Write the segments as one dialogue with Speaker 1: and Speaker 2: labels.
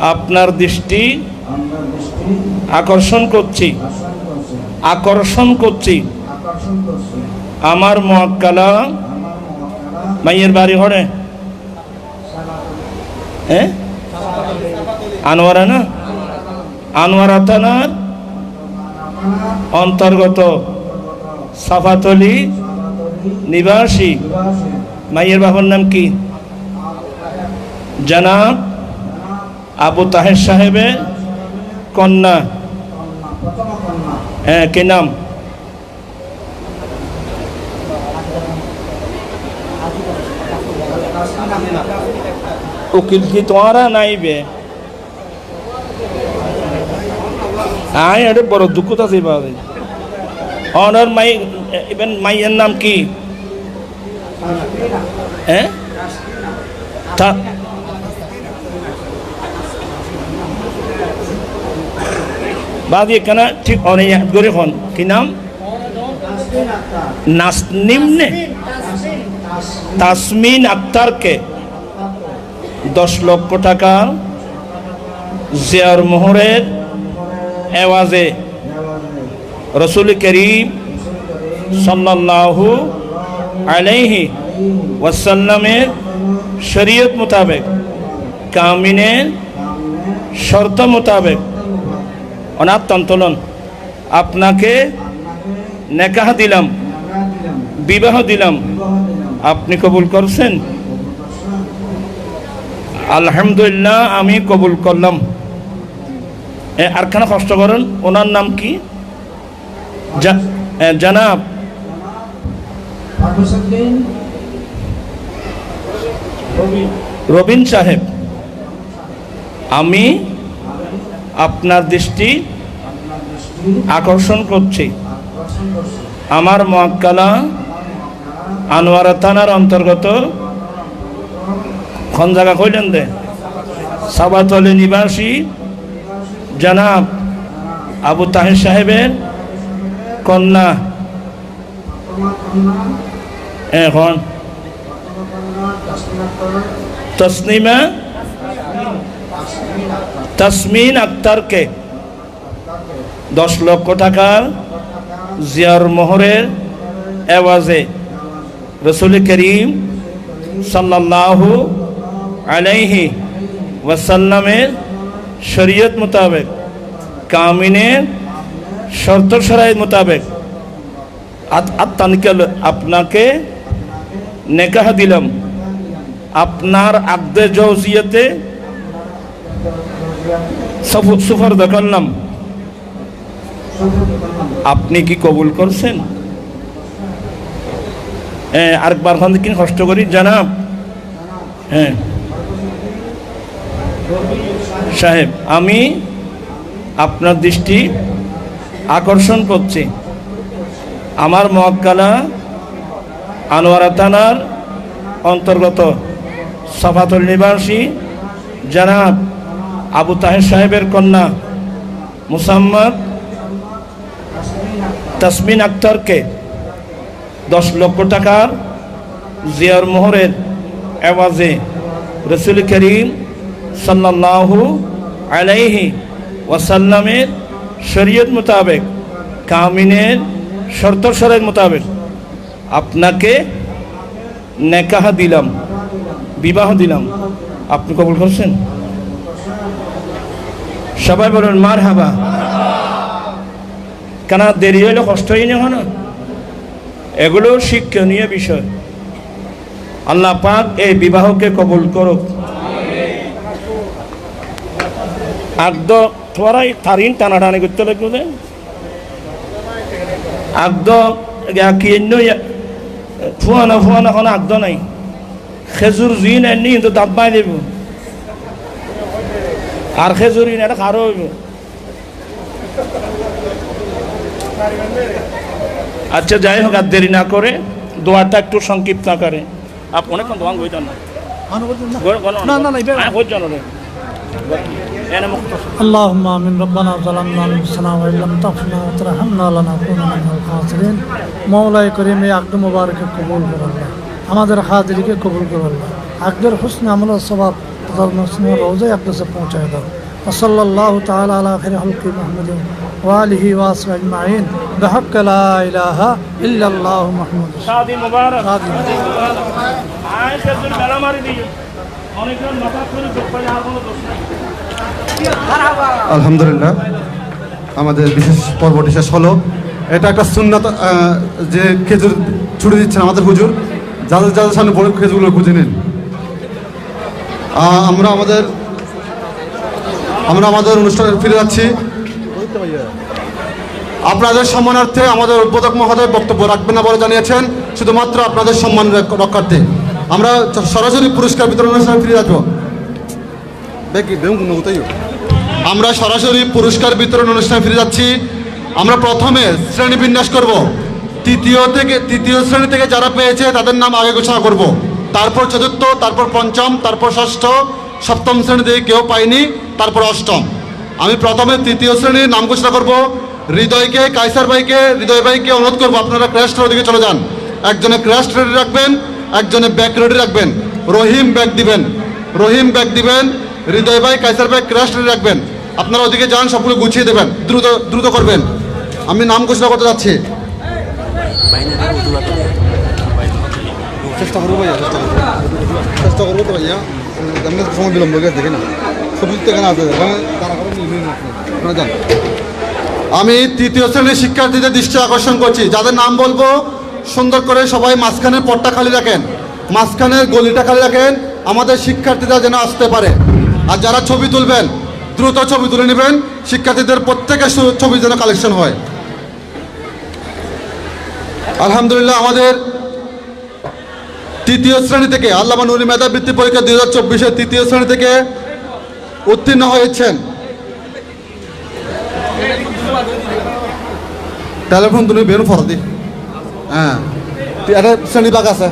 Speaker 1: আপনার দৃষ্টি আকর্ষণ করছি।
Speaker 2: আকর্ষণ করছি।
Speaker 1: আমার মহাকালা মাইয়ের বাড়ি হরে হ্যাঁ? আনোয়ারা না? আনোয়ারা থানার অন্তর্গত সাফাতলি নিবাসী। মাইয়ের বাবার নাম কি? জনাব। আবু তাহের সাহেবের কন্যা। হ্যাঁ কে নাম? উকিল কি তোমারা নাইবে? আয় এটা বড় দুঃখ আছে বাদে অনার মাই ইভেন মাইয়ের নাম কি? হ্যাঁ? বাদি কেনা ঠিক অনেক করে হন। কি নাম? নাসনিম নে? তাসমিন আক্তারকে। দশ লক্ষ টাকা জিয়ার মোহরের এওয়াজে রসুল করিম সাল্লাল্লাহু আলাইহি ওয়াসাল্লামের শরীয়ত মোতাবেক, কামিনের শর্ত মোতাবেক অনাথ তন্তলন আপনাকে নেকাহ দিলাম, বিবাহ দিলাম। আপনি কবুল করছেন? আলহামদুলিল্লাহ, আমি কবুল করলাম। আরখানা কষ্ট করেন? ওনার নাম কি? জানাব। রবিন সাহেব, আমি আপনার দৃষ্টি আকর্ষণ করছি। আমার মক্কালা আনোয়ারা থানার অন্তর্গত কোন জায়গা কইলেন দে। সাবাতলি নিবাসী জানাব আবু তাহের সাহেবের কন্যা। এখন
Speaker 2: আক্তার
Speaker 1: তসনিমা তসমিন আক্তারকে। দশ লক্ষ টাকার জিয়ার মোহরের এওয়াজে রসুল করিম সাল্লাল্লাহু আলাইহি ওয়াসাল্লামের শরীয়ত মোতাবেক, কামিনের শর্ত সরাই মোতাবেক আত্মানিকাল আপনাকে নেকাহ দিলাম। আপনার আব্দে জৌজিয়াতে সুফর করলাম আপনি কি কবুল করছেন? হ্যাঁ আরেকবার খান কি কষ্ট করি, জানাব। হ্যাঁ। সাহেব, আমি আপনার দৃষ্টি আকর্ষণ করছি। আমার মক্কালা আনোয়ারা থানার অন্তর্গত সফাতুল নিবাসী জানাব আবু তাহের সাহেবের কন্যা মুসাম্মদ তাসমিন আক্তারকে দশ লক্ষ টাকার জিয়ার মোহরের এওয়াজে রসুল করিম সাল্লাল্লাহু আলাইহি ওয়াসাল্লামের শরীয়ত মোতাবেক, কামিনের শর্ত সরের মোতাবেক আপনাকে নেকাহ দিলাম, বিবাহ দিলাম। আপনি কবুল করছেন? সবাই বলুন মার হাবা কেন দেরি হইলে কষ্ট হয়নি না এগুলো শিক্ষণীয় বিষয়। আল্লাহ পাক এই বিবাহকে কবুল করুক। আগদ তোরাই তারিন টানাটানি করতে লাগবে যে। আগদ কি ফুয়ানা ফুয়ানা এখন আগদ নাই। খেজুর জুই নাই কিন্তু দাঁত বাই দেব। আর খেজুর ইন এটা খারো হইব। আচ্ছা যাই হোক আর দেরি না করে দোয়াটা একটু সংক্ষিপ্ত আকারে আপ অনেকক্ষণ দোয়ান হয়ে যান না
Speaker 3: না, না, না, এবার-
Speaker 1: হয়ে যান রে এনে মুক্ত
Speaker 3: اللهم آمين ربنا ظلمنا أنفسنا وإن لم تغفر لنا وترحمنا لنكونن من الخاسرين মৌলাই করিম এই আকদ মুবারকে কবুল করো আল্লাহ আমাদের হাজিরিকে কবুল করো আল্লাহ আকদের হুসনে আমল স্বভাব রক্তদার মুসলিম রোজায় আপনার কাছে পৌঁছায় দাও وصلى الله تعالى على خير خلق محمد وآله وصحبه أجمعين بحق لا إله إلا الله محمد
Speaker 1: শাদি মুবারক
Speaker 3: শাদি
Speaker 1: আয়েশ একজন বেড়া মারি দিয়ে অনেকজন মাথা করে চোখ পাই আর কোনো দোষ নাই
Speaker 4: আলহামদুলিল্লাহ আমাদের বিশেষ পর্বটি শেষ হলো এটা একটা সুন্নাত আহ, যে খেজুর ছুটে দিচ্ছেন আমাদের হুজুর যাদের যাদের সামনে বড় খেজুরগুলো খুঁজে নিন আহ, আমরা আমাদের আমরা আমাদের অনুষ্ঠানে ফিরে যাচ্ছি। আপনাদের সম্মানার্থে আমাদের উদ্বোধক মহোদয় বক্তব্য রাখবেন না বলে জানিয়েছেন শুধুমাত্র আপনাদের সম্মান রক্ষার্থে। আমরা সরাসরি পুরস্কার বিতরণ অনুষ্ঠানে ফিরে কোথায় আমরা সরাসরি পুরস্কার বিতরণ অনুষ্ঠানে ফিরে যাচ্ছি। আমরা প্রথমে শ্রেণি বিন্যাস করব। তৃতীয় থেকে তৃতীয় শ্রেণি থেকে যারা পেয়েছে তাদের নাম আগে ঘোষণা করব। তারপর চতুর্থ তারপর পঞ্চম তারপর ষষ্ঠ সপ্তম শ্রেণি থেকে কেউ পায়নি তারপর অষ্টম। আমি প্রথমে তৃতীয় শ্রেণির নাম ঘোষণা করব। হৃদয়কে, কাইসার ভাইকে, হৃদয় ভাইকে অনুরোধ করব, আপনারা ক্র্যাশটার দিকে চলে যান। একজনে ক্র্যাশ রেডি রাখবেন, একজনে ব্যাক রেডি রাখবেন। রহিম ব্যাগ দিবেন। রহিম ব্যাগ দিবেন, হৃদয় ভাই, কাইসার ভাই ক্র্যাশ রেডি রাখবেন। আপনারা ওদিকে যান, সবগুলো গুছিয়ে দেবেন, দ্রুত দ্রুত করবেন। আমি নাম ঘোষণা করতে যাচ্ছি। চেষ্টা করব ভাইয়া, চেষ্টা করব। চেষ্টা করব তো ভাইয়া। আমি সময় বিলম্ব দেখি না। সবুজ থেকে না যান আমি তৃতীয় শ্রেণির শিক্ষার্থীদের দৃষ্টি আকর্ষণ করছি। যাদের নাম বলব, সুন্দর করে সবাই মাঝখানের পটটা খালি রাখেন। মাঝখানের গলিটা খালি রাখেন। আমাদের শিক্ষার্থীরা যেন আসতে পারে। আর যারা ছবি তুলবেন, দ্রুত ছবি তুলে নেবেন। শিক্ষার্থীদের প্রত্যেকের ছবি যেন কালেকশন হয়। আলহামদুলিল্লাহ, আমাদের তৃতীয় শ্রেণি থেকে আল্লামা নুরি মেধাবৃত্তি পরীক্ষা দুই হাজার চব্বিশের তৃতীয় শ্রেণি থেকে উত্তীর্ণ হয়েছেন। টেলিফোন তুমি বেরো ফরদি হ্যাঁ। এটা শ্রেণি আছে,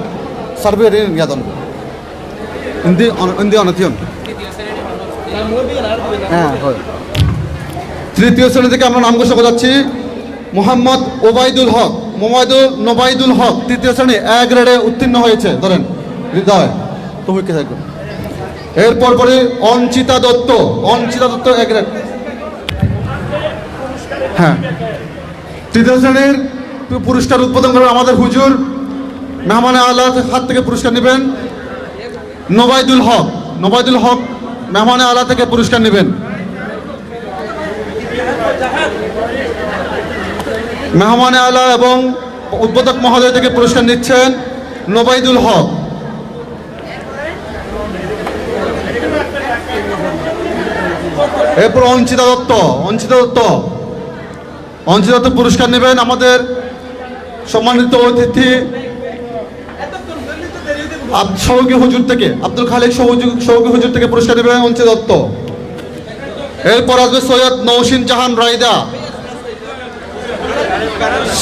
Speaker 4: সার্ভে হিন্দি হিন্দি অনথিয়ন। হ্যাঁ তৃতীয় শ্রেণি থেকে আমরা নাম ঘোষণা যাচ্ছি মোহাম্মদ ওবায়দুল হক। মোবাইদুল, নোবাইদুল হক তৃতীয় শ্রেণি এক গ্রেডে উত্তীর্ণ হয়েছে। ধরেন, হৃদয় তুমি কে থাকবে এরপর পরে অঞ্চিতা দত্ত। অঞ্চিতা দত্ত এক গ্রেড হ্যাঁ। তৃতীয় শ্রেণির পুরস্কার উদ্বোধন করবেন আমাদের হুজুর মেহমান আল্লাহ হাত থেকে পুরস্কার নেবেন। নোবাইদুল হক নোবাইদুল হক মেহমান আল্লাহ থেকে পুরস্কার নেবেন। মেহমান আলা এবং উদ্বোধক মহোদয় থেকে পুরস্কার নিচ্ছেন নোবাইদুল হক। এরপর অঞ্চিতা দত্ত অঞ্চিতা দত্ত। অঞ্চিতা দত্ত পুরস্কার নেবেন আমাদের সম্মানিত অতিথি সৌগি হুজুর থেকে, আব্দুল খালিক সৌগি হুজুর থেকে পুরস্কার নেবেন অঞ্চিতা দত্ত। এরপর আসবে সৈয়দ নৌসিন জাহান রায়দা।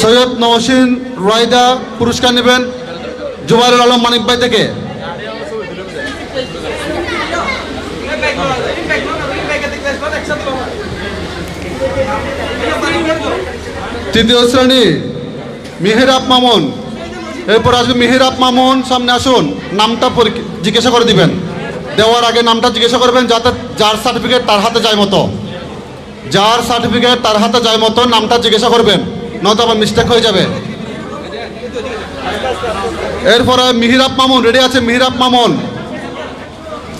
Speaker 4: সৈয়দ নওশিন রয়দা পুরস্কার নেবেন জুবাইরুল আলম মানিক ভাই থেকে। তৃতীয় শ্রেণি মেহেরাব মামুন। এরপর আসবে মেহেরাব মামুন, সামনে আসুন, নামটা জিজ্ঞাসা করে দিবেন। দেওয়ার আগে নামটা জিজ্ঞাসা করবেন যাতে যার সার্টিফিকেট তার হাতে যায় মতো। যার সার্টিফিকেট তার হাতে যায় মতো, নামটা জিজ্ঞাসা করবেন। নয়তো আবার মিস্টেক হয়ে যাবে। এরপরে মিহিরাব মামুন রেডি আছে মিহিরাব মামুন?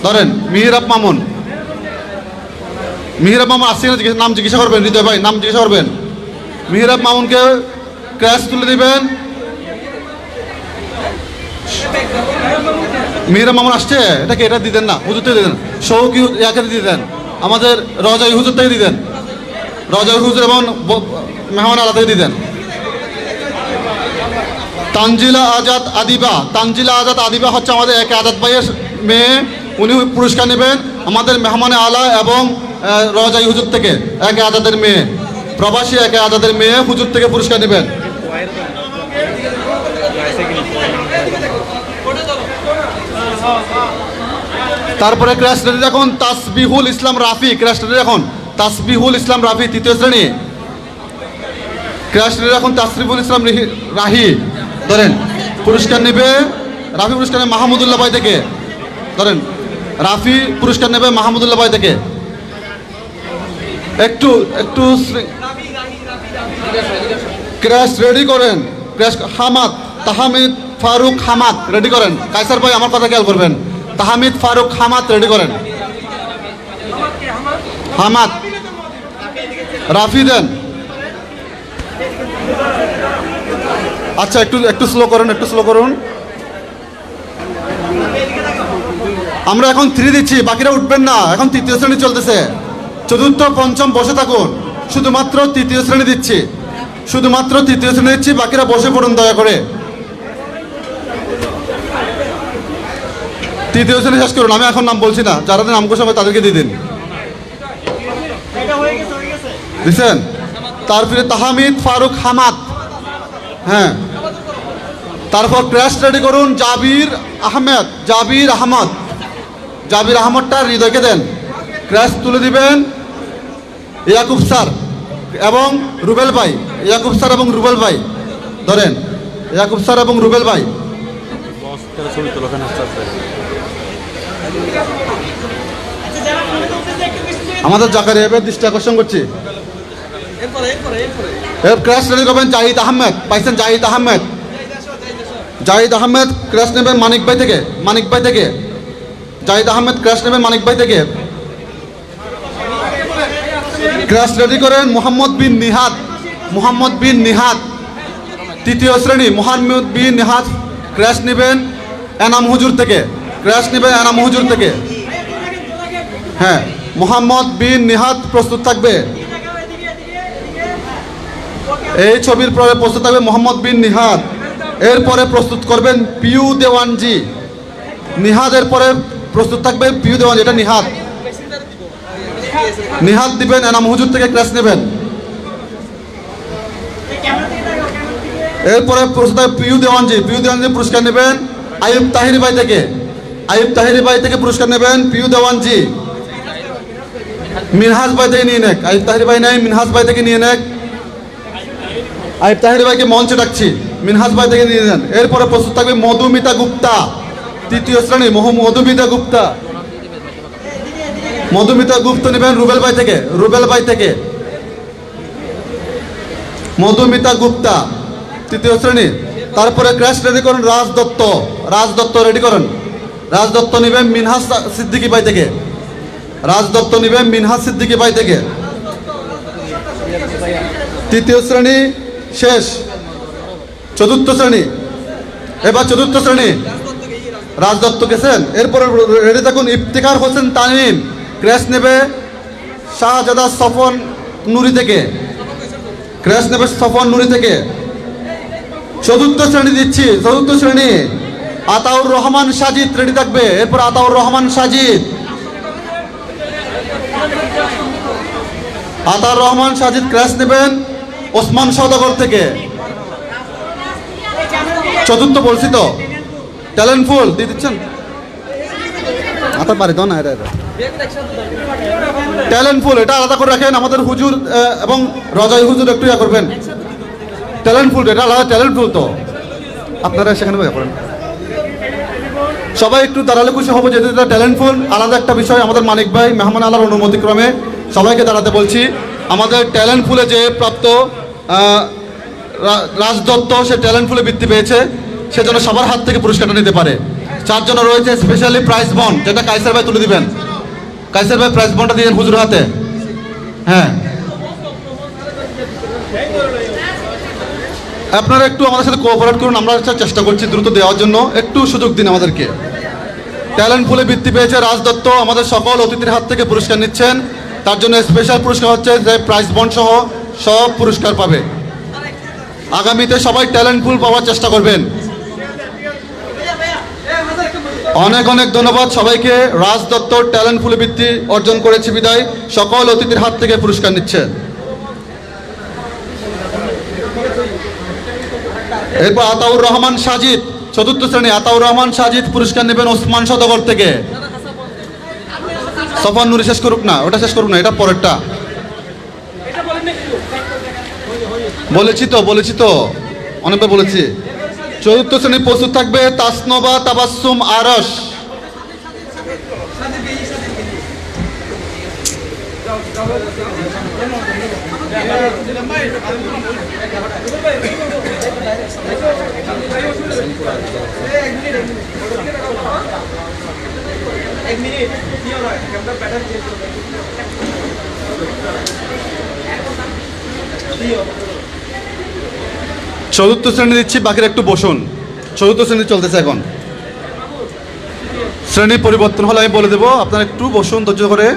Speaker 4: ধরেন, মিহিরাব মামুন। মিহিরাব মামুন আসছে না নাম জিজ্ঞাসা করবেন, হৃদয় ভাই, নাম জিজ্ঞাসা করবেন। মিহিরাব মামুনকে ক্র্যাশ তুলে দিবেন। মিহিরাব মামুন আসছে? এটাকে এটা দিতেন না হুজুর থেকে দিতেন সৌকি ইয়াকে দিতেন। আমাদের রজাই হুজুর থেকে দিতেন। রজাই হুজুর এবং মেহমান আলা থেকে দিতেন। তানজিলা আজাদ আদিবা। তানজিলা আজাদ আদিবা হচ্ছে আমাদের এক আজাদ ভাইয়ের মেয়ে। উনি পুরস্কার নেবেন আমাদের মেহমানে আলা এবং রজাই হুজুর থেকে এক আজাদের মেয়ে। প্রবাসী এক আজাদের মেয়ে হুজুর থেকে পুরস্কার নেবেন। তারপরে ক্র্যাশ এখন তাসবিহুল ইসলাম রাফি। ক্র্যাশ এখন তাসবিহুল ইসলাম রাফি, তৃতীয় শ্রেণি। ক্র্যাশ রেডি এখন তাসরিফুল ইসলাম রিহি- ধরেন, পুরস্কার নেবে, রাফি পুরস্কার নেবে মাহমুদুল্লাহ ভাই থেকে। ধরেন, রাফি পুরস্কার নেবে মাহমুদুল্লাহ ভাই থেকে। একটু একটু ক্র্যাশ রেডি করেন। ক্র্যাশ হামাদ, তাহামিদ ফারুক হামাদ রেডি করেন। কাইসার ভাই, আমার কথা খেয়াল করবেন। তাহামিদ ফারুক হামাদ রেডি করেন। হামাদ। রাফি দেন। আচ্ছা একটু একটু স্লো করুন, একটু স্লো করুন। আমরা এখন থ্রি দিচ্ছি, বাকিরা উঠবেন না। এখন তৃতীয় শ্রেণি চলতেছে। চতুর্থ, পঞ্চম, বসে থাকুন। শুধুমাত্র তৃতীয় শ্রেণি দিচ্ছি। শুধুমাত্র তৃতীয় শ্রেণি দিচ্ছি, বাকিরা বসে পড়ুন দয়া করে। তৃতীয় শ্রেণি শেষ করুন, আমি এখন নাম বলছি না। যারা নাম হবে তাদেরকে দিয়ে দিন। দিচ্ছেন? তারপরে তাহামিদ, ফারুক, হামাদ। হ্যাঁ। তারপর ক্র্যাশ রেডি করুন জাবির আহমেদ, জাবির আহমদ। জাবির আহমদটা হৃদয়কে দেন। ক্র্যাশ তুলে দিবেন ইয়াকুব স্যার এবং রুবেল ভাই। ইয়াকুব স্যার এবং রুবেল ভাই। ধরেন, ইয়াকুব স্যার এবং রুবেল ভাই। আমাদের জাকারি এবার দৃষ্টি আকর্ষণ করছি। এর ক্র্যাশ রেডি করবেন জাহিদ আহমেদ। পাইছেন জাহিদ আহমেদ। জাহিদ আহমেদ ক্র্যাশ নেবেন মানিক ভাই থেকে। মানিক ভাই থেকে। জাহিদ আহমেদ ক্র্যাশ নেবেন মানিক ভাই থেকে। ক্র্যাশ রেডি করেন মোহাম্মদ বিন নিহাদ। মোহাম্মদ বিন নিহাদ। তৃতীয় শ্রেণি, মোহাম্মদ বিন নিহাদ ক্র্যাশ নেবেন এনাম হুজুর থেকে। ক্র্যাশ নেবেন এনাম হুজুর থেকে। হ্যাঁ মোহাম্মদ বিন নিহাদ প্রস্তুত থাকবে। এই ছবির পরে প্রস্তুত থাকবে মোহাম্মদ বিন নিহাদ। এরপরে প্রস্তুত করবেন পিউ দেওয়ানজি। নিহাদের পরে প্রস্তুত থাকবে পিউ দেওয়ানজি, এটা নিহাদ। নিহাদ দিবেন, এনাম হুজুর থেকে ক্লাস নেবেন। এরপরে প্রস্তুত থাকবে পিউ দেওয়ানজি। পিউ দেওয়ানজি পুরস্কার নেবেন আইব তাহিরি ভাই থেকে। আইব তাহিরি ভাই থেকে পুরস্কার নেবেন পিউ দেওয়ানজি। মিনহাজ ভাই থেকে নিয়ে নেক। আইব তাহিরি ভাই নেই, মিনহাজ ভাই থেকে নিয়ে নেক। আইব তাহির ভাইকে মঞ্চে ডাকছি। মিনহাজ ভাই থেকে নিয়ে নেন এরপরে প্রস্তুত থাকবে মধুমিতা গুপ্তা। তৃতীয় শ্রেণি মধুমিতা গুপ্তা। মধুমিতা গুপ্ত নেবেন রুবেল ভাই থেকে, রুবেল ভাই থেকে। মধুমিতা গুপ্তা, তৃতীয় শ্রেণি। তারপরে ক্র্যাশ রেডি করেন রাজ দত্ত। রাজ দত্ত রেডি করেন। রাজ দত্ত নেবেন মিনহাজ সিদ্দিকি ভাই থেকে। রাজ দত্ত নেবেন মিনহাজ সিদ্দিকি ভাই থেকে। তৃতীয় শ্রেণি শেষ। চতুর্থ শ্রেণি। এবার চতুর্থ শ্রেণি। রাজদত্ত গেছেন। এরপরে রেডি থাকুন ইফতিকার হোসেন তানিম ক্র্যাশ নেবে শাহজাদা সফন নুরি থেকে। ক্র্যাশ নেবে সফন নুরি থেকে। চতুর্থ শ্রেণি দিচ্ছি। চতুর্থ শ্রেণি। আতাউর রহমান সাজিদ রেডি থাকবে। এরপর আতাউর রহমান সাজিদ। আতাউর রহমান সাজিদ ক্র্যাশ নেবেন। ওসমান সদাগর থেকে। চতুর্থ বলছি তো? ট্যালেন্ট ফুল দিয়ে দিচ্ছেন? আতা পারি দাও না এটা ট্যালেন্ট ফুল এটা আলাদা করে রাখেন, আমাদের হুজুর এবং রজাই হুজুর একটু ইয়া করবেন। ট্যালেন্ট ফুল এটা আলাদা ট্যালেন্ট ফুল তো। আপনারা সেখানে ইয়া করেন সবাই একটু দাঁড়ালে খুশি হব, যেহেতু এটা ট্যালেন্ট ফুল আলাদা একটা বিষয়। আমাদের মানিক ভাই, মেহমান আলার অনুমতিক্রমে সবাইকে দাঁড়াতে বলছি। আমাদের ট্যালেন্ট ফুলে যে প্রাপ্ত আহ, রা- রাজ দত্ত সে ট্যালেন্ট ফুলে বৃত্তি পেয়েছে সেজন্য সবার হাত থেকে পুরস্কারটা নিতে পারে। চারজন রয়েছে স্পেশালি প্রাইজ বন্ড যেটা কাইসার ভাই তুলে দিবেন। কাইসার ভাই প্রাইজ বন্ডটা দিবেন হুজুর হাতে। হ্যাঁ। আপনারা একটু আমাদের সাথে কোঅপারেট করুন আমরা চেষ্টা করছি দ্রুত দেওয়ার জন্য। একটু সুযোগ দিন আমাদেরকে। ট্যালেন্ট ফুলে বৃত্তি পেয়েছে রাজ দত্ত আমাদের সকল অতিথির হাত থেকে পুরস্কার নিচ্ছেন। তার জন্য স্পেশাল পুরস্কার হচ্ছে যে প্রাইজ বন্ড সহ সব পুরস্কার পাবে। আগামীতে সবাই ট্যালেন্ট ফুল পাওয়ার চেষ্টা করবেন। অনেক অনেক ধন্যবাদ সবাইকে। রাজ দত্ত ট্যালেন্ট ফুলে বৃত্তি অর্জন করেছে বিদায়। সকল অতিথির হাত থেকে পুরস্কার নিচ্ছে। এরপর আতাউর রহমান সাজিদ, চতুর্থ শ্রেণি। আতাউর রহমান সাজিদ পুরস্কার নেবেন ওসমান সদগর থেকে। সফান নুরি শেষ করুক না, ওটা শেষ করুক না, এটা পরেরটা। বলেছি তো বলেছি তো। অনেকবার বলেছি। চতুর্থ শ্রেণি প্রস্তুত থাকবে তাসনবা তাবাসুম আরস চতুর্থ শ্রেণি দিচ্ছি, বাকিরা একটু বসুন। চতুর্থ শ্রেণি চলতেছে এখন। শ্রেণি পরিবর্তন হলে আমি বলে দেবো, আপনারা একটু বসুন ধৈর্য করে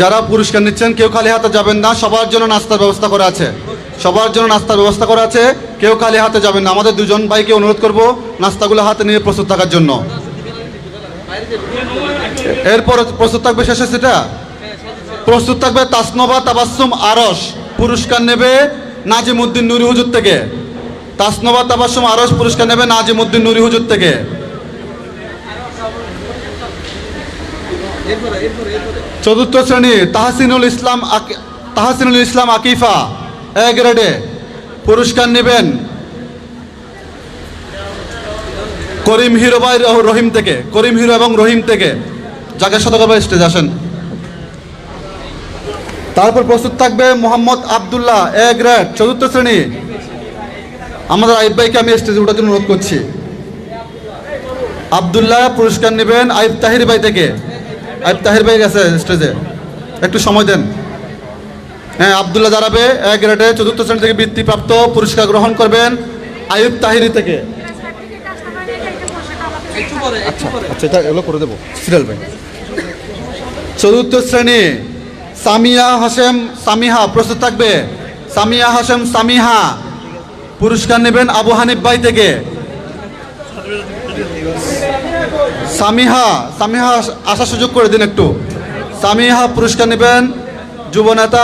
Speaker 4: যারা পুরস্কার নিচ্ছেন, কেউ খালি হাতে যাবেন না, সবার জন্য নাস্তার ব্যবস্থা করা আছে। সবার জন্য নাস্তার ব্যবস্থা করা আছে, কেউ খালি হাতে যাবেন না। আমাদের দুজন ভাইকে অনুরোধ করব নাস্তাগুলো হাতে নিয়ে প্রস্তুত থাকার জন্য। এরপর প্রস্তুত থাকবে শেষে সেটা প্রস্তুত থাকবে তাসনবা তাবাসুম আরস পুরস্কার নেবে নাজিমুদ্দিন নুরি হুজুর থেকে। তাসনবা তাবাসুম আরস পুরস্কার নেবে নাজিমুদ্দিন নুরি হুজুর থেকে। চতুর্থ শ্রেণি তাহসিনুল ইসলাম তাহসিনুল ইসলাম আকিফা, এ গ্রেডে পুরস্কার নেবেন করিম হিরো ভাই রহিম থেকে, করিম হিরো এবং রহিম থেকে। যাকে শতক স্টেজ আসেন। তারপর প্রস্তুত থাকবে মোহাম্মদ আবদুল্লাহ এ গ্রেড চতুর্থ শ্রেণি। আমাদের আইব ভাইকে আমি স্টেজে ওঠার জন্য অনুরোধ করছি। আবদুল্লাহ পুরস্কার নেবেন আইব তাহির ভাই থেকে। আইব তাহির ভাই গেছে স্টেজে একটু সময় দেন। হ্যাঁ আবদুল্লাহ দাঁড়াবে এ গ্রেডে চতুর্থ শ্রেণি থেকে বৃত্তিপ্রাপ্ত পুরস্কার গ্রহণ করবেন আইব তাহিরি থেকে। আচ্ছা আচ্ছা এটা এগুলো করে দেবো। সিরিয়াল ভাই। চতুর্থ শ্রেণি। সামিয়া হাসেম সামিহা, প্রস্তুত থাকবে। সামিয়া হাসেম সামিহা, পুরস্কার নেবেন আবু হানিফ ভাই থেকে। সামিহা সামিহা আসার সুযোগ করে দিন একটু। সামিহা পুরস্কার নেবেন যুবনেতা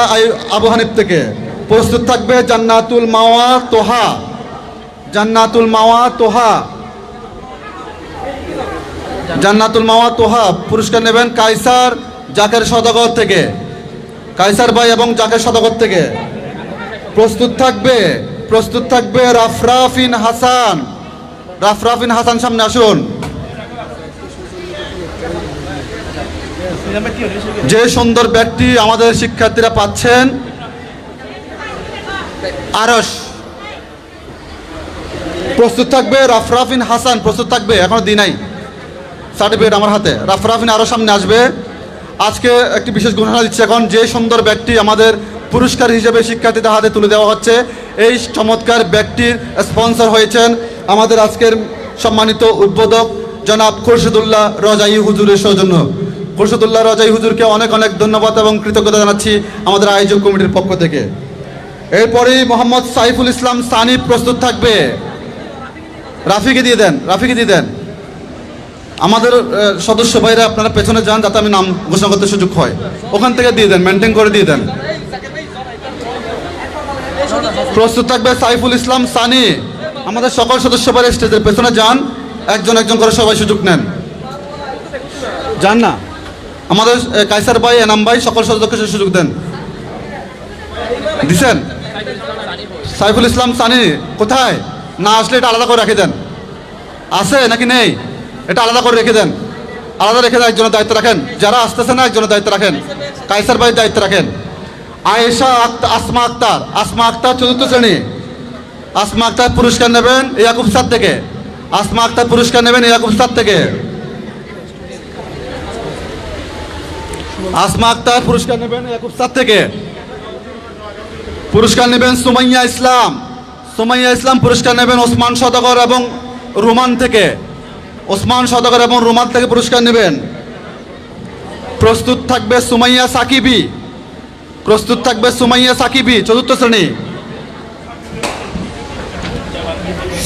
Speaker 4: আবু হানিফ থেকে। প্রস্তুত থাকবে জান্নাতুল মাওয়া তোহা। জান্নাতুল মাওয়া তোহা। জান্নাতুল মাওয়া তোহা, পুরস্কার নেবেন কাইসার জাকের সদাগর থেকে। কাইসার ভাই এবং জাকের সদাগর থেকে। প্রস্তুত থাকবে প্রস্তুত থাকবে রাফরাফিন হাসান। রাফরাফিন হাসান সামনে আসুন। যে সুন্দর ব্যাগটি আমাদের শিক্ষার্থীরা পাচ্ছেন আরস প্রস্তুত থাকবে রাফরাফিন হাসান, প্রস্তুত থাকবে, এখনও দিই নাই। সার্টিফিকেট আমার হাতে। রাফরাফিন আরও সামনে আসবে। আজকে একটি বিশেষ ঘোষণা দিচ্ছে এখন, যে সুন্দর ব্যক্তি আমাদের পুরস্কার হিসেবে শিক্ষার্থীদের হাতে তুলে দেওয়া হচ্ছে, এই চমৎকার ব্যক্তির স্পন্সর হয়েছেন আমাদের আজকের সম্মানিত উদ্বোধক জনাব খুরশিদুল্লাহ রজাই হুজুরের সৌজন্য। খুরশিদুল্লাহ রজাই হুজুরকে অনেক অনেক ধন্যবাদ এবং কৃতজ্ঞতা জানাচ্ছি আমাদের আয়োজক কমিটির পক্ষ থেকে। এরপরেই মোহাম্মদ সাইফুল ইসলাম সানি প্রস্তুত থাকবে। রাফিকে দিয়ে দেন, রাফিকে দিয়ে দেন। আমাদের সদস্য ভাইরা আপনারা পেছনে যান যাতে আমি নাম ঘোষণা করতে সুযোগ হয়। ওখান থেকে দিয়ে দেন মেনটেন করে দিয়ে দেন। প্রস্তুত থাকবে সাইফুল ইসলাম, সানি। আমাদের সকল সদস্য ভাইরা স্টেজের পেছনে যান, একজন একজন করে সবাই সুযোগ নেন। যান না? আমাদের কাইসার ভাই, এনাম ভাই, সকল সদস্যকে সুযোগ দেন। দিছেন? সাইফুল ইসলাম, সানি, কোথায়? না আসলে এটা আলাদা করে রেখে দেন। আছে নাকি নেই? এটা আলাদা করে রেখে দেন। আলাদা রেখে দেন, একজনের দায়িত্ব রাখেন। যারা আসতেছে না, একজনের দায়িত্ব রাখেন। কাইসার ভাই দায়িত্ব রাখেন। আয়েশা আসমা আক্তার। আসমা আক্তার চতুর্থ শ্রেণি। আসমা আক্তার পুরস্কার নেবেন ইয়াকুব সাদ থেকে। আসমা আক্তার পুরস্কার নেবেন ইয়াকুব সাদ থেকে। আসমা আক্তার পুরস্কার নেবেন ইয়াকুব সাদ থেকে। পুরস্কার নেবেন সুমাইয়া ইসলাম। সুমাইয়া ইসলাম পুরস্কার নেবেন ওসমান সদাগর এবং রোমান থেকে। ওসমান সদাগর এবং রোমান থেকে পুরস্কার নেবেন। প্রস্তুত থাকবে সুমাইয়া সাকিবি। প্রস্তুত থাকবে সুমাইয়া সাকিবি, চতুর্থ শ্রেণি।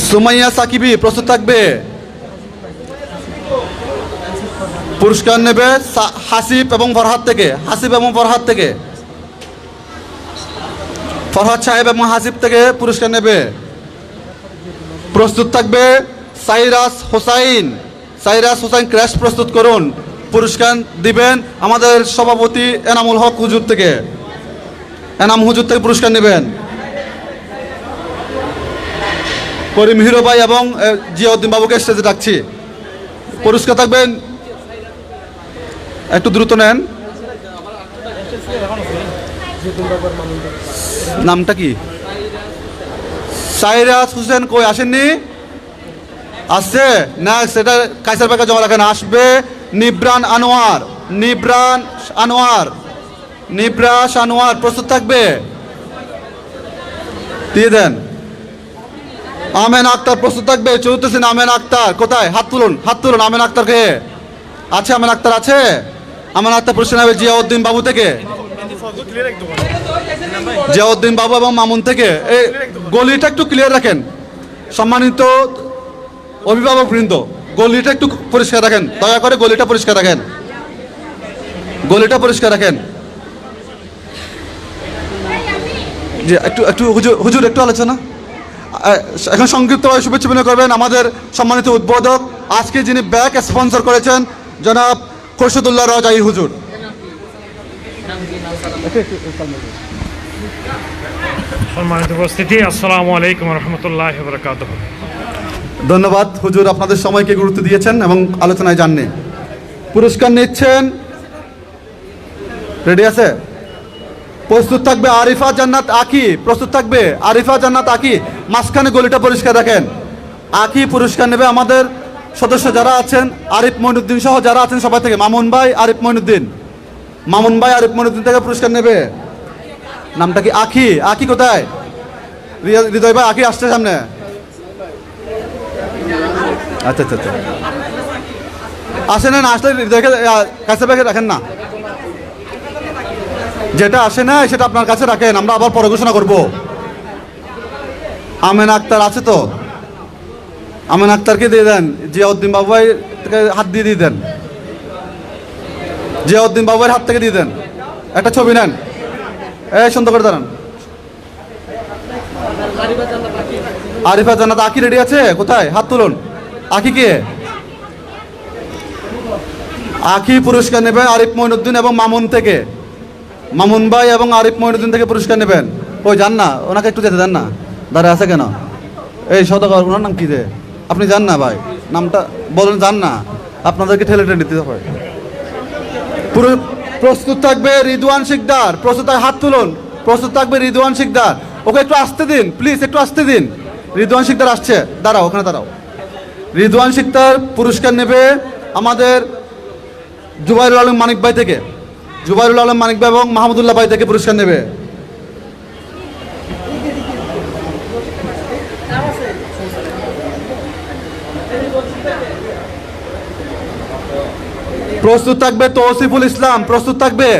Speaker 4: সুমাইয়া সাকিবি, প্রস্তুত থাকবে। পুরস্কার নেবে হাসিব এবং ফরহাদ থেকে, হাসিব এবং ফরহাদ থেকে। ফরহাদ সাহেব এবং হাসিব থেকে পুরস্কার নেবে। প্রস্তুত থাকবে সাইরাস হোসাইন সাইরাস হোসাইন ক্র্যাশ প্রস্তুত করুন, পুরস্কার দিবেন আমাদের সভাপতি এনামুল হক হুজুর থেকে। এনাম হুজুর থেকে পুরস্কার নেবেন। করিম হিরো ভাই এবং জিয়াউদ্দিন বাবুকে স্টেজে ডাকছি। পুরস্কার থাকবেন। একটু দ্রুত নেন। নামটা কি? সাইরাজ হোসেন কই, আসেননি? আসছে না সেটা কাইসার ব্যাগে জমা রাখেন। আসবে নিব্রান আনোয়ার। নিব্রান আনোয়ার। নিব্রাস আনোয়ার, প্রস্তুত থাকবে? দিয়ে দেন। আমেন আক্তার প্রস্তুত থাকবে? চতুর্থ শ্রেণি আমেন আক্তার। কোথায়? হাত তুলুন হাত তুলুন, আমেন আক্তার কে? আছে আমেন আক্তার, আছে? আমেন আক্তার প্রশ্ন হবে জিয়াউদ্দিন বাবু থেকে। জিয়াউদ্দিন বাবু এবং মামুন থেকে। এই, গলিটা একটু ক্লিয়ার রাখেন। সম্মানিত অভিভাবক বৃন্দ, গলিটা একটু পরিষ্কার রাখেন। দয়া করে গলিটা পরিষ্কার রাখেন। গলিটা পরিষ্কার রাখেন। জি একটু একটু হুজুর একটু আলোচনা। এখন সংক্ষিপ্তভাবে শুভেচ্ছা বিনিময় করবেন আমাদের সম্মানিত উদ্বোধক। আজকে যিনি ব্যাক স্পন্সর করেছেন, জনাব খোরশেদুল্লাহ রাজাই হুজুর।
Speaker 5: সম্মানিত উপস্থিতি, আসসালামু আলাইকুম রহমতুল্লাহ বরকাত
Speaker 4: ধন্যবাদ। হুজুর, আপনাদের সময়কে গুরুত্ব দিয়েছেন এবং আলোচনায় যাননি। পুরস্কার নিচ্ছেন। রেডি আছে? প্রস্তুত থাকবে আরিফা, জান্নাত, আকি। প্রস্তুত থাকবে আরিফা, জান্নাত, আকি। মাঝখানে গলিটা পরিষ্কার রাখেন আকি পুরস্কার নেবে আমাদের সদস্য যারা আছেন, আরিফ মইনুদ্দিন সহ যারা আছেন সবাই থেকে। মামুন ভাই, আরিফ মইনুদ্দিন। মামুন ভাই, আরিফ মইনুদ্দিন থেকে পুরস্কার নেবে। নামটা কি আখি আখি কোথায়? হৃদয় ভাই আখি আসছে সামনে। আচ্ছা আচ্ছা আচ্ছা। আসে না আসলে দেখে কাছে ব্যাগে রাখেন না। যেটা আসে না, সেটা আপনার কাছে রাখেন, আমরা আবার পরে ঘোষণা করব। আমেন আক্তার আছে তো? আমেন আক্তারকে দিয়ে দেন, জিয়াউদ্দিন বাবু ভাই হাত দিয়ে দিয়ে দেন। জিয়াউদ্দিন বাবু ভাইয়ের হাত থেকে দিয়ে দেন। একটা ছবি নেন। এই, সুন্দর করে দাঁড়ান। আরিফা জান্নাত আকি রেডি আছে? কোথায়? হাত তুলুন। আকি কে? আকি পুরস্কার নেবেন আরিফ মইনুদ্দিন এবং মামুন থেকে। মামুন ভাই এবং আরিফ মইনুদ্দিন থেকে পুরস্কার নেবেন। ওই যান না? ওনাকে একটু যেতে দেন না। দাঁড়িয়ে আছে কেন? এই সদাগর, ওনার নাম কি যে? আপনি যান না ভাই। নামটা বলেন, যান না। আপনাদেরকে ঠেলে ঠেলে দিতে হয় পুরো প্রস্তুত থাকবে রিদওয়ান শিকদার। প্রস্তুত হাত তুলুন। প্রস্তুত থাকবে রিদওয়ান শিকদার। ওকে একটু আসতে দিন প্লিজ একটু আসতে দিন। রিদওয়ান শিকদার আসছে। দাঁড়াও, ওখানে দাঁড়াও। রিদওয়ান শিকদার পুরস্কার নেবে আমাদের জুবাইরুল আলম মানিক ভাই থেকে। জুবাইরুল আলম মানিক ভাই এবং মাহমুদুল্লাহ ভাই থেকে পুরস্কার নেবে। প্রস্তুত থাকবে তৌসিফুল ইসলাম, প্রস্তুত থাকবে।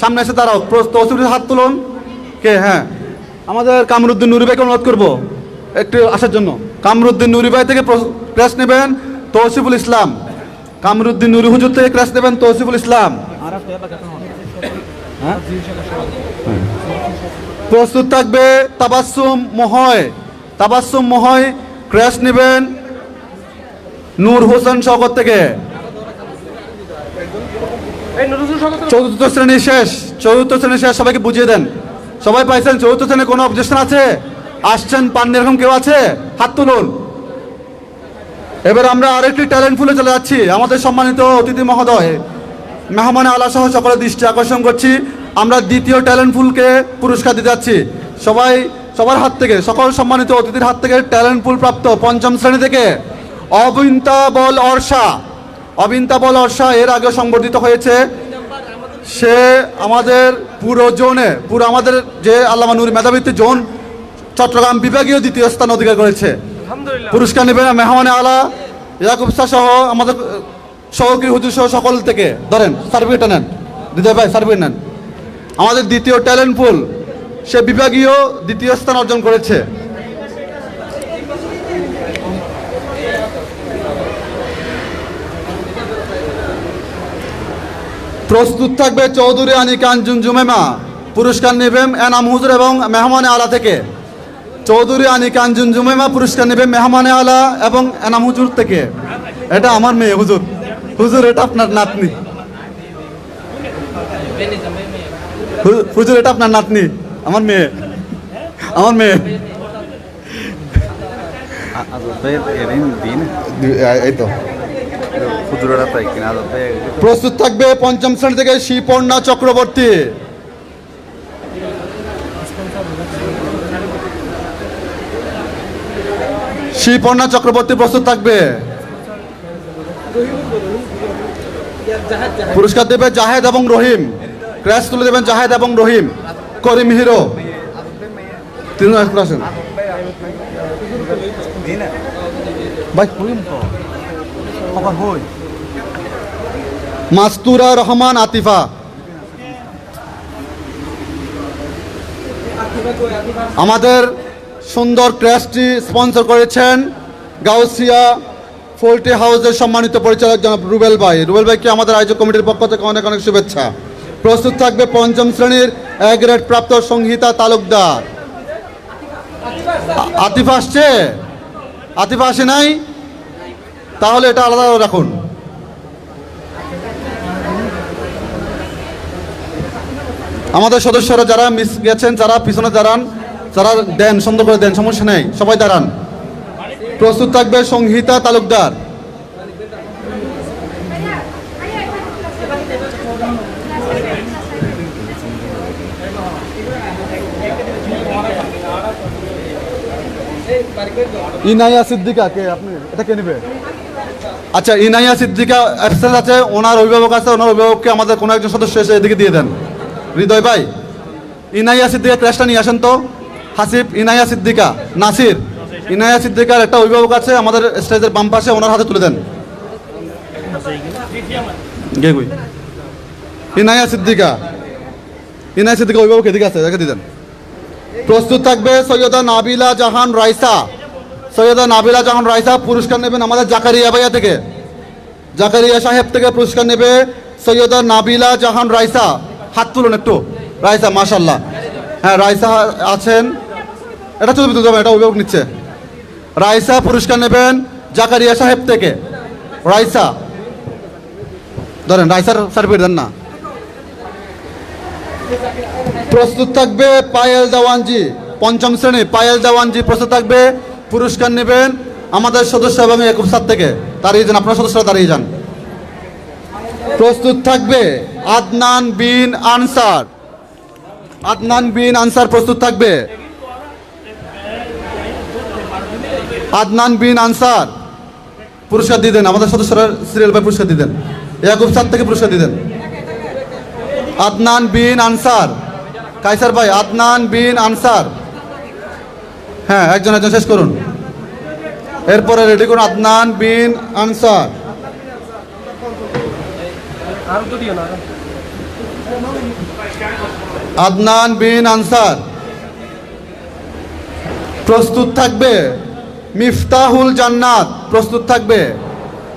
Speaker 4: সামনে এসে দাঁড়াও তৌসিফুল হাত তুলুন। কে? হ্যাঁ। আমাদের কামরুদ্দিন নুরি ভাইকে অনুরোধ করব, একটু আসার জন্য। কামরুদ্দিন নুরি ভাই থেকে প্রেস নেবেন তৌসিফুল ইসলাম। কামরুদ্দিন নুরি হুজুর থেকে ক্লাস নেবেন তৌসিফুল ইসলাম। হ্যাঁ? প্রস্তুত থাকবে তাবাসুম মহয়। তাবাসুম মহয় ক্র্যাশ নেবেন নূর হোসেন শওকত থেকে। চতুর্থ শ্রেণি শেষ চতুর্থ শ্রেণি শেষ সবাইকে বুঝিয়ে দেন। সবাই পাইছেন চতুর্থ শ্রেণি কোনো অবজেকশন আছে? আসছেন পান এরকম কেউ আছে? হাত তুলুন। এবার আমরা আরেকটি ট্যালেন্ট ফুলে চলে যাচ্ছি, আমাদের সম্মানিত অতিথি মহোদয়। মেহমানে আলা সহ সকলের দৃষ্টি আকর্ষণ করছি। আমরা দ্বিতীয় ট্যালেন্ট ফুলকে পুরস্কার দিতে যাচ্ছি। সবাই, সবার হাত থেকে, সকল সম্মানিত অতিথির হাত থেকে ট্যালেন্ট ফুল প্রাপ্ত পঞ্চম শ্রেণি থেকে অবিন্তা বল অর্ষা। অবিন্তা বল অর্ষা এর আগে সংবর্ধিত হয়েছে। সে আমাদের পুরো জোনে, পুরো আমাদের যে আল্লামা নুর মেধাবৃত্তি জোন, চট্টগ্রাম বিভাগীয় দ্বিতীয় স্থান অধিকার করেছে। পুরস্কার নেবেন মেহমানে আলা, ইয়াকুব সহ আমাদের সহকি হুজুর সহ সকল থেকে। ধরেন, সার্টিফিকেটটা নেন। দিদয় ভাই, সার্টিফিকেট নেন। আমাদের দ্বিতীয় ট্যালেন্ট পুল সে বিভাগীয় দ্বিতীয় স্থান অর্জন করেছে। প্রস্তুত থাকবে চৌধুরী আনী কাঞ্জুন জুমেমা পুরস্কার নেবেন এনাম হুজুর এবং মেহমানে আলা থেকে। চৌধুরী আনি কাঞ্জুন জুমেমা পুরস্কার নেবে মেহমানে আলা এবং এনাম হুজুর থেকে এটা আমার মেয়ে হুজুর হুজুর এটা আপনার নাতনি হুজুর এটা আপনার নাতনি আমার মেয়ে আমার মেয়ে প্রস্তুত থাকবে পঞ্চম শ্রেণি থেকে শ্রীপর্ণা চক্রবর্তী শিপর্ণা চক্রবর্তী প্রস্তুত থাকবে। পুরস্কার দেবে জাহেদ এবং রহিম। ক্র্যাশ তুলে দেবেন জাহেদ এবং রহিম। করিম হিরো। মাস্তুরা রহমান আতিফা। আমাদের সুন্দর ক্র্যাশটি স্পন্সর করেছেন গাউসিয়া পোল্ট্রি হাউসের সম্মানিত পরিচালক জনাব রুবেল ভাই। রুবেল ভাইকে আমাদের আয়োজক কমিটির পক্ষ থেকে অনেক অনেক শুভেচ্ছা। প্রস্তুত থাকবে পঞ্চম শ্রেণির এ গ্রেড প্রাপ্ত সংহিতা তালুকদার। আতিফ আসছে? আতিফা আসে নাই? তাহলে এটা আলাদা রাখুন। আমাদের সদস্যরা যারা মিস গেছেন, যারা পিছনে দাঁড়ান যারা দেন সুন্দর করে দেন, সমস্যা নেই, সবাই দাঁড়ান। প্রস্তুত থাকবে সংহিতা তালুকদার। ইনাইয়া সিদ্দিকা, কে আপনি? এটা কে নেবে? আচ্ছা ইনাইয়া সিদ্দিকা অ্যাবসেন্ট আছে, ওনার অভিভাবক আছে, ওনার অভিভাবককে আমাদের কোনো একজন সদস্য এসে এদিকে দিয়ে দেন। হৃদয় ভাই ইনাইয়া সিদ্দিকা ক্র্যাশটা নিয়ে আসেন তো। হাসিব ইনায়া সিদ্দিকা, নাসির। ইনায়া সিদ্দিকার একটা অভিভাবক আছে, আমাদের স্টেজের বাম পাশে, ওনার হাতে তুলে দেন। কই? সিদ্দিকা। ইনায়া সিদ্দিকা অভিভাবক এদিকে আছে রেখে দিতেন প্রস্তুত থাকবে সৈয়দা নাবিলা জাহান রাইসা। সৈয়দা নাবিলা জাহান রাইসা পুরস্কার নেবেন আমাদের জাকারিয়া ভাইয়া থেকে। জাকারিয়া সাহেব থেকে পুরস্কার নেবে সৈয়দা নাবিলা জাহান রাইসা। হাত তুলুন একটু। রাইসা মাশাল্লাহ হ্যাঁ রাইসা আছেন। এটা চলবে তুলতে হবে, এটা অভিভাবক নিচ্ছে। রাইসা পুরস্কার নেবেন জাকারিয়া সাহেব থেকে। রাইসা। ধরেন, রাইসার সার্টিফিকেট দেন না। প্রস্তুত থাকবে পায়েল দেওয়ানজি পঞ্চম শ্রেণি। পায়েল দেওয়ানজি প্রস্তুত থাকবে, পুরস্কার নেবেন আমাদের সদস্য এবং একুব সাত থেকে। দাঁড়িয়ে যান, আপনার সদস্যরা দাঁড়িয়ে যান। প্রস্তুত থাকবে আদনান বিন আনসার। আদনান বিন আনসার প্রস্তুত থাকবে। আদনান বিন আনসার, পুরস্কার দিয়ে দেন। আমাদের সদস্যরা সিরিয়াল ভাই পুরস্কার দিয়ে দেন। ইয়াকুব সাত থেকে পুরস্কার দিয়ে দেন। আদনান বিন আনসার। কাইসার ভাই, আদনান বিন আনসার। হ্যাঁ একজন একজন শেষ করুন। এরপরে রেডি করুন আদনান বিন আনসার। আদনান বিন আনসার। প্রস্তুত থাকবে। মিফতাহুল জান্নাত প্রস্তুত থাকবে।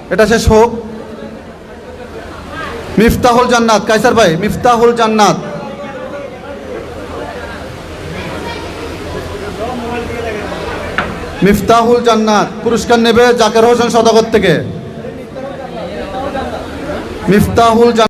Speaker 4: এটা শেষ হোক। মিফতাহুল জান্নাত কাইসার ভাই, মিফতাহুল জান্নাত। মিফতাহুল জান্নাত, পুরস্কার নেবে জাকের হোসেন সদাগর থেকে। মিফতাহুল জান্নাত।